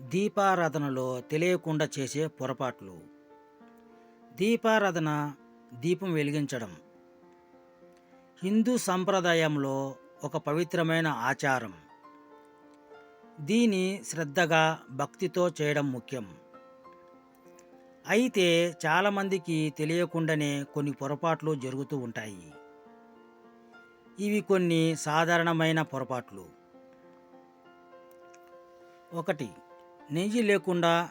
దీపారాధనలో తెలియకుండా చేసే పొరపాట్లు. దీపారాధన దీపం వెలిగించడం. హిందూ సంప్రదాయంలో ఒక పవిత్రమైన ఆచారం. దీని శ్రద్ధగా భక్తితో చేయడం ముఖ్యం. అయితే చాలామందికి తెలియకుండానే కొన్ని పొరపాట్లు జరుగుతూ ఉంటాయి. ఇవి కొన్ని సాధారణమైన పొరపాట్లు. ఒకటి నెయ్యి లేకుండా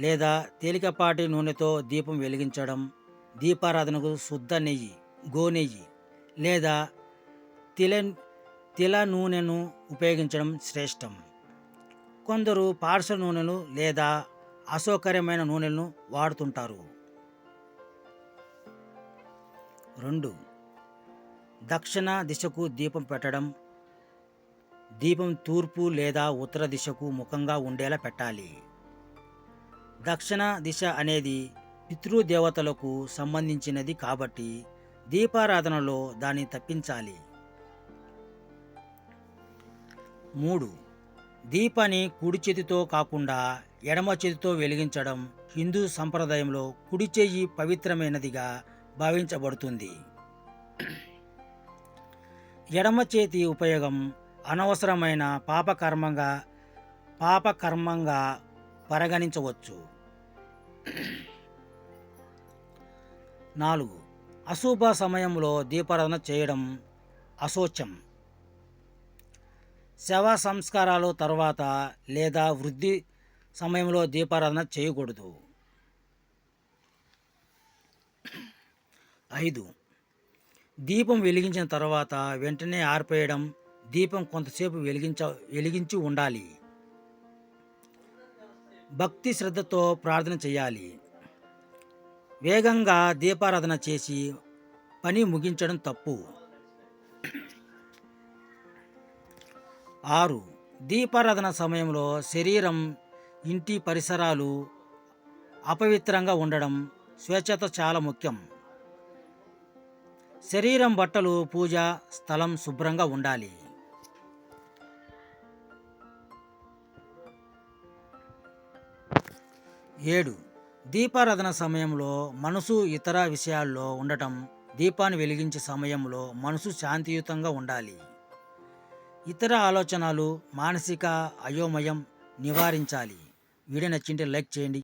లేదా తేలికపాటి నూనెతో దీపం వెలిగించడం దీపారాధనకు శుద్ధ నెయ్యి గోనెయ్యి లేదా తిల తిల నూనెను ఉపయోగించడం శ్రేష్టం. కొందరు పార్సల్ నూనెలు లేదా అసౌకర్యమైన నూనెలను వాడుతుంటారు. రెండు దక్షిణ దిశకు దీపం పెట్టడం దీపం తూర్పు లేదా ఉత్తర దిశకు ముఖంగా ఉండేలా పెట్టాలి. దక్షిణ దిశ అనేది పితృదేవతలకు సంబంధించినది కాబట్టి దీపారాధనలో దాన్ని తప్పించాలి. మూడు. దీపాన్ని కుడి చేతితో కాకుండా ఎడమ చేతితో వెలిగించడం హిందూ సంప్రదాయంలో కుడి చేయి పవిత్రమైనదిగా భావించబడుతుంది. ఎడమ చేతి ఉపయోగం అనవసరమైన పాపకర్మంగా పాపకర్మంగా పరిగణించవచ్చు. నాలుగు. అశుభ సమయంలో దీపారాధన చేయడం అశోచం శవ సంస్కారాలు తర్వాత లేదా వృద్ధి సమయంలో దీపారాధన చేయకూడదు. ఐదు. దీపం వెలిగించిన తర్వాత వెంటనే ఆర్పేయడం దీపం కొంతసేపు వెలిగించ వెలిగించి ఉండాలి. భక్తి శ్రద్ధతో ప్రార్థన చేయాలి. వేగంగా దీపారాధన చేసి పని ముగించడం తప్పు. ఆరు. దీపారాధన సమయంలో శరీరం ఇంటి పరిసరాలు అపవిత్రంగా ఉండడం స్వేచ్ఛత చాలా ముఖ్యం. శరీరం బట్టలు పూజ స్థలం శుభ్రంగా ఉండాలి. ఏడు. దీపారాధన సమయంలో మనసు ఇతర విషయాల్లో ఉండటం దీపాన్ని వెలిగించే సమయంలో మనసు శాంతియుతంగా ఉండాలి. ఇతర ఆలోచనలు మానసిక అయోమయం నివారించాలి. వీడియో నచ్చింటే లైక్ చేయండి.